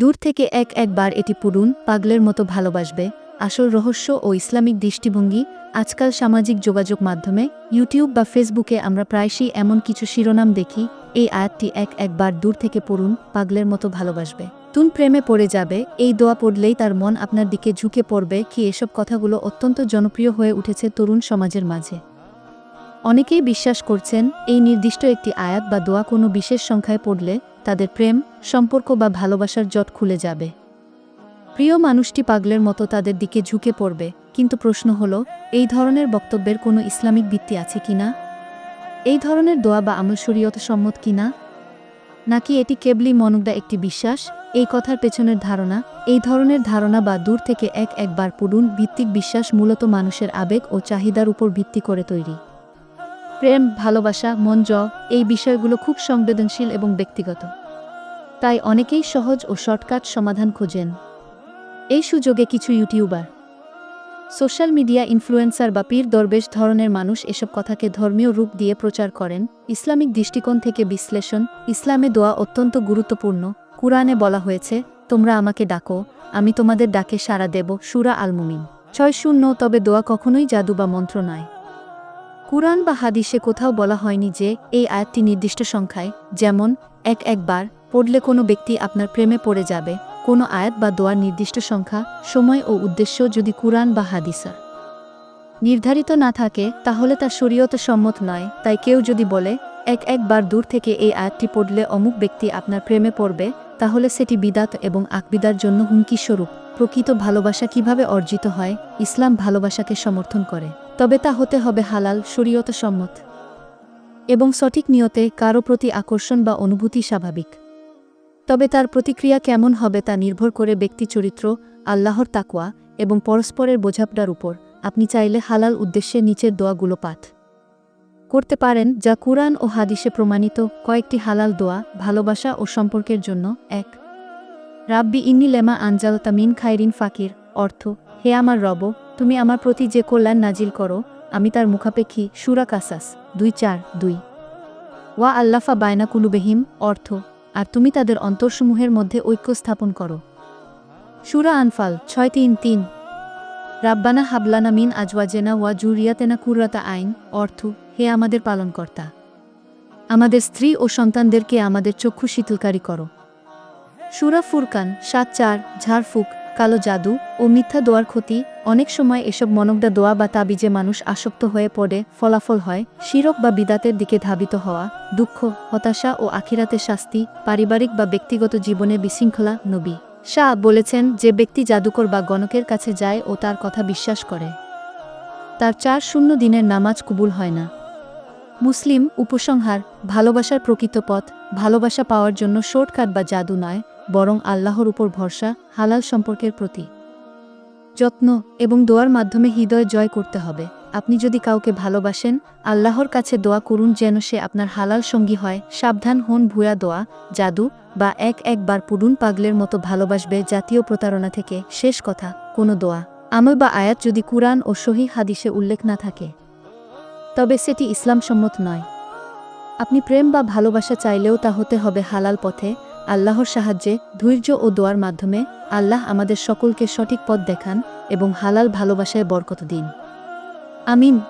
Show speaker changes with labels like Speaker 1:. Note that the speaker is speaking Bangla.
Speaker 1: দূর থেকে এক একবার এটি পুরুন পাগলের মতো ভালোবাসবে। আসল রহস্য ও ইসলামিক দৃষ্টিভঙ্গি, আজকাল সামাজিক যোগাযোগ মাধ্যমে, ইউটিউব বা ফেসবুকে আমরা প্রায়শই এমন কিছু শিরোনাম দেখি, এই আয়াতটি এক একবার দূর থেকে পড়ুন, পাগলের মতো ভালোবাসবে। তুন প্রেমে পড়ে যাবে, এই দোয়া পড়লেই তার মন আপনার দিকে ঝুঁকে পড়বে কি এসব কথাগুলো অত্যন্ত জনপ্রিয় হয়ে উঠেছে তরুণ সমাজের মাঝে। অনেকেই বিশ্বাস করছেন, এই নির্দিষ্ট একটি আয়াত বা দোয়া কোনো বিশেষ সংখ্যায় পড়লে তাদের প্রেম, সম্পর্ক বা ভালোবাসার জট খুলে যাবে। প্রিয় মানুষটি পাগলের মতো তাদের দিকে ঝুঁকে পড়বে, কিন্তু প্রশ্ন হল, এই ধরনের বক্তব্যের কোনো ইসলামিক ভিত্তি আছে কিনা এই ধরনের দোয়া বা আমল শরীয়ত সম্মত কিনা নাকি এটি কেবলি মনগদা একটি বিশ্বাস? এই কথার পেছনের ধারণা, এই ধরনের ধারণা বা দূর থেকে এক একবার পুরুন ভিত্তিক বিশ্বাস মূলত মানুষের আবেগ ও চাহিদার উপর ভিত্তি করে তৈরি। প্রেম, ভালোবাসা, মন জ এই বিষয়গুলো খুব সংবেদনশীল এবং ব্যক্তিগত। তাই অনেকেই সহজ ও শর্টকাট সমাধান খোঁজেন। এই সুযোগে কিছু ইউটিউবার। সোশ্যাল মিডিয়া ইনফ্লুয়েন্সার বা পীর দরবেশ ধরনের মানুষ এসব কথাকে ধর্মীয় রূপ দিয়ে প্রচার করেন। ইসলামিক দৃষ্টিকোণ থেকে বিশ্লেষণ, ইসলামে দোয়া অত্যন্ত গুরুত্বপূর্ণ। কুরআনে বলা হয়েছে, তোমরা আমাকে ডাকো, আমি তোমাদের ডাকে সাড়া দেব। সুরা আলমুমিন। ছয় শূন্য, তবে দোয়া কখনোই জাদু বা মন্ত্র নয়। কুরআন বা হাদিসে কোথাও বলা হয়নি যে এই আয়াতটি নির্দিষ্ট সংখ্যায়, যেমন, এক একবার পড়লে কোনো ব্যক্তি আপনার প্রেমে পড়ে যাবে। কোনো আয়াত বা দোয়ার নির্দিষ্ট সংখ্যা, সময় ও উদ্দেশ্য যদি কুরআন বা হাদিসা নির্ধারিত না থাকে, তাহলে তা শরীয়ত সম্মত নয়। তাই কেউ যদি বলে, এক একবার দূর থেকে এই আয়াতটি পড়লে অমুক ব্যক্তি আপনার প্রেমে পড়বে, তাহলে সেটি বিদাত এবং আকবিদার জন্য হুমকি স্বরূপ প্রকৃত ভালোবাসা কীভাবে অর্জিত হয়? ইসলাম ভালোবাসাকে সমর্থন করে। তবে তা হতে হবে হালাল সম্মত এবং সঠিক নিয়তে কারও প্রতি আকর্ষণ বা অনুভূতি স্বাভাবিক। তবে তার প্রতিক্রিয়া কেমন হবে তা নির্ভর করে ব্যক্তি চরিত্র, আল্লাহর তাকওয়া এবং পরস্পরের বোঝাপড়ার উপর। আপনি চাইলে হালাল উদ্দেশ্যে নিচের দোয়াগুলো পাঠ করতে পারেন, যা কুরআন ও হাদিসে প্রমাণিত। কয়েকটি হালাল দোয়া, ভালোবাসা ও সম্পর্কের জন্য। এক, রাব্বি ইন্নি লেমা আনজালতা মিন খাইরিন ফাকির। অর্থ হে আমার রব, তুমি আমার প্রতি যে কল্যাণ নাজিল করো, আমি তার মুখাপেক্ষী সুরা কাসাস, দুই চার, দুই। ওয়া আল্লাফা বায়না কুলুবেহিম, অর্থ, আর তুমি তাদের অন্তরসমূহের মধ্যে ঐক্য স্থাপন করো। সুরা আনফাল, ছয় তিন তিন। রাব্বানা হাবলানা মিন আজওয়াজেনা ওয়া জুরিয়াতেনা কুর্রাতা আইন, অর্থ, হে আমাদের পালনকর্তা। আমাদের স্ত্রী ও সন্তানদেরকে আমাদের চক্ষু শীতলকারী করো। সুরা ফুরকান, সাত চার, ঝাড়ফুক কালো জাদু ও মিথ্যা দোয়ার ক্ষতি, অনেক সময় এসব মনগদা দোয়া বা তাবিজে মানুষ আসক্ত হয়ে পড়ে, ফলাফল হয়, শিরক বা বিদাতের দিকে ধাবিত হওয়া, দুঃখ, হতাশা ও আখিরাতে শাস্তি, পারিবারিক বা ব্যক্তিগত জীবনে বিশৃঙ্খলা, নবী। শাহ বলেছেন, যে ব্যক্তি জাদুকর বা গণকের কাছে যায় ও তার কথা বিশ্বাস করে, তার চার শূন্য দিনের নামাজ কবুল হয় না। মুসলিম, উপসংহার, ভালোবাসার প্রকৃত পথ, ভালোবাসা পাওয়ার জন্য শর্টকাট বা জাদু নয় বরং আল্লাহর উপর ভরসা, হালাল সম্পর্কের প্রতি। যত্ন এবং দোয়ার মাধ্যমে হৃদয় জয় করতে হবে। আপনি যদি কাউকে ভালোবাসেন, আল্লাহর কাছে দোয়া করুন যেন সে আপনার হালাল সঙ্গী হয়। সাবধান হন ভুয়া দোয়া, জাদু বা এক একবার পুরুন পাগলের মতো ভালোবাসবে জাতীয় প্রতারণা থেকে। শেষ কথা, কোনো দোয়া। আমল বা আয়াত যদি কুরআন ও সহি হাদিসে উল্লেখ না থাকে, তবে সেটি ইসলাম সম্মত নয়। আপনি প্রেম বা ভালোবাসা চাইলেও তা হতে হবে হালাল পথে। আল্লাহর সাহায্যে, ধৈর্য ও দোয়ার মাধ্যমে আল্লাহ আমাদের সকলকে সঠিক পথ দেখান এবং হালাল ভালোবাসায় বরকত দিন। আমিন।